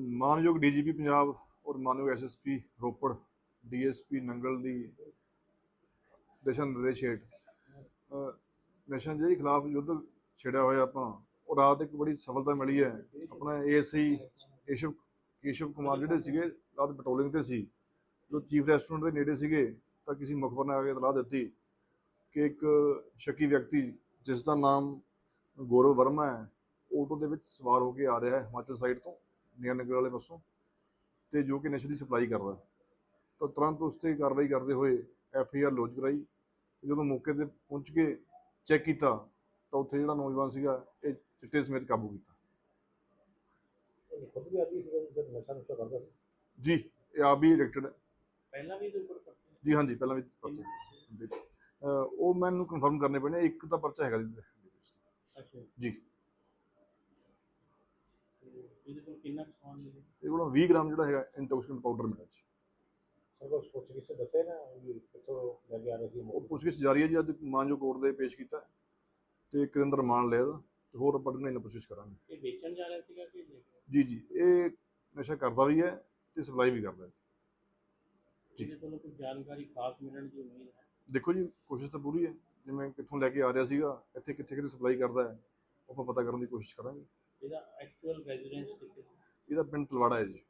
ਮਾਨਯੋਗ ਡੀਜੀਪੀ ਪੰਜਾਬ ਔਰ ਮਾਨਯੋਗ ਐਸਐਸਪੀ ਰੋਪੜ, ਡੀਐਸਪੀ ਨੰਗਲ ਦੀ ਦਿਸ਼ਾ ਨਿਰਦੇਸ਼ ਹੇਠ ਨਸ਼ਾ ਦੇ ਖਿਲਾਫ ਯੁੱਧ ਛੇੜਿਆ ਹੋਇਆ ਆਪਾਂ ਔਰ ਰਾਤ ਇੱਕ ਬੜੀ ਸਫਲਤਾ ਮਿਲੀ ਹੈ। ਆਪਣਾ ਏਐਸਆਈ ਕੇਸ਼ਵ ਕੇਸ਼ਵ ਕੁਮਾਰ ਜਿਹੜੇ ਸੀਗੇ, ਰਾਤ ਪੈਟਰੋਲਿੰਗ ਤੇ ਸੀ, ਜੋ ਚੀਫ ਰੈਸਟੋਰੈਂਟ ਦੇ ਨੇੜੇ ਸੀਗੇ, ਤਾਂ ਕਿਸੇ ਮੁਖਬਰ ਨੇ ਆ ਕੇ ਇਤਲਾਹ ਦਿੱਤੀ ਕਿ ਇੱਕ ਸ਼ੱਕੀ ਵਿਅਕਤੀ ਜਿਸ ਦਾ ਨਾਮ ਗੌਰਵ ਵਰਮਾ ਹੈ, ਆਟੋ ਦੇ ਵਿੱਚ ਸਵਾਰ ਹੋ ਕੇ ਆ ਰਿਹਾ ਹੈ ਹਿਮਾਚਲ ਸਾਈਡ ਤੋਂ। ਨਿਆ ਨਗਰ ਵਾਲੇ ਪਾਸੋਂ ਤੇ ਜੋ ਕਿ ਨਸ਼ੇ ਦੀ ਸਪਲਾਈ ਕਰਦਾ। ਤਾਂ ਤੁਰੰਤ ਉਸ ਤੇ ਕਾਰਵਾਈ ਕਰਦੇ ਹੋਏ ਐਫ ਆਈ ਆਰ ਲੌਂਚ ਕਰਾਈ। ਜਦੋਂ ਮੌਕੇ ਤੇ ਪਹੁੰਚ ਕੇ ਚੈੱਕ ਕੀਤਾ ਤਾਂ ਉੱਥੇ ਜਿਹੜਾ ਨੌਜਵਾਨ ਸੀਗਾ ਇਹ ਚਿੱਟੇ ਸਮੇਤ ਕਾਬੂ ਕੀਤਾ। ਇਹ ਖੁਦ ਵੀ ਆਦੀ ਸੀਗਾ ਜੀ ਸਰ ਨਸ਼ਾ ਨੁਸ਼ਾ ਕਰਦਾ ਸੀ? ਜੀ ਇਹ ਆਪ ਵੀ ਐਡਿਕਟਡ ਹੈ। ਪਹਿਲਾਂ ਵੀ ਇਹਦੇ ਉੱਪਰ ਪਰਚੇ ਜੀ ਹਾਂਜੀ ਪਹਿਲਾਂ ਵੀ ਪਰਚੇ ਅਹ ਉਹ ਮੈਨੂੰ ਕਨਫਰਮ ਕਰਨੇ ਪੈਣੇ ਇੱਕ ਤਾਂ ਪਰਚਾ ਹੈਗਾ ਜੀ। ਅੱਛਾ। ਜੀ। ਇਹਦੇ ਕੋਲ ਕਿੰਨਾ ਕੁ ਸਮਾਨ ਮਿਲਿਆ ਇਹ ਕੋਲੋਂ 20 ਗ੍ਰਾਮ ਜਿਹੜਾ ਹੈਗਾ ਇੰਟੌਕਸੀਕੈਂਟ ਪਾਊਡਰ ਮਿਲਿਆ ਜੀ। ਸਰ ਕੋਲ ਸਪੋਰਟਸ ਕਿਸੇ ਦੱਸੇ ਨਾ ਵੀ ਕਿੱਥੋਂ ਲੈ ਕੇ ਆ ਰਹੇ ਸੀ? ਉਹ ਪੁੱਛਗਿੱਛ ਜਾਰੀ ਹੈ ਜੀ ਅੱਜ ਮਾਨਜੋ ਕੋਰਟ ਦੇ ਪੇਸ਼ ਕੀਤਾ ਤੇ ਇੱਕ ਦਿਨ ਦਾ ਰਿਮਾਂਡ ਲਿਆ ਇਹਦਾ। ਤੇ ਹੋਰ ਆਪਾਂ ਇਹਨਾਂ ਨੂੰ ਕਰਾਂਗੇ। ਇਹ ਵੇਚਣ ਜਾ ਰਿਹਾ ਸੀਗਾ ਕਿ ਜੀ ਜੀ। ਇਹ ਨਸ਼ਾ ਕਰਦਾ ਵੀ ਹੈ ਤੇ ਸਪਲਾਈ ਵੀ ਕਰਦਾ ਹੈ। ਜੀ। ਇਹਦੇ ਕੋਲੋਂ ਕੋਈ ਜਾਣਕਾਰੀ ਖਾਸ ਮਿਲਣ ਦੀ ਉਮੀਦ ਹੈ? ਦੇਖੋ ਜੀ ਕੋਸ਼ਿਸ਼ ਤਾਂ ਪੂਰੀ ਹੈ। ਜਿਵੇਂ ਕਿੱਥੋਂ ਲੈ ਕੇ ਆ ਰਿਹਾ ਸੀਗਾ ਇੱਥੇ ਕਿੱਥੇ ਕਿੱਥੇ ਸਪਲਾਈ ਕਰਦਾ ਹੈ ਉਹ ਆਪਾਂ ਪਤਾ ਕਰਨ ਦੀ ਕੋਸ਼ਿਸ਼ ਕਰਾਂਗੇ। ਇਹਦਾ ਐਕਚੁਅਲ ਰੈਜ਼ੀਡੈਂਸ ਕਿੱਥੇ? ਇਹਦਾ ਪਿੰਡ ਤਲਵਾੜਾ ਹੈ ਜੀ।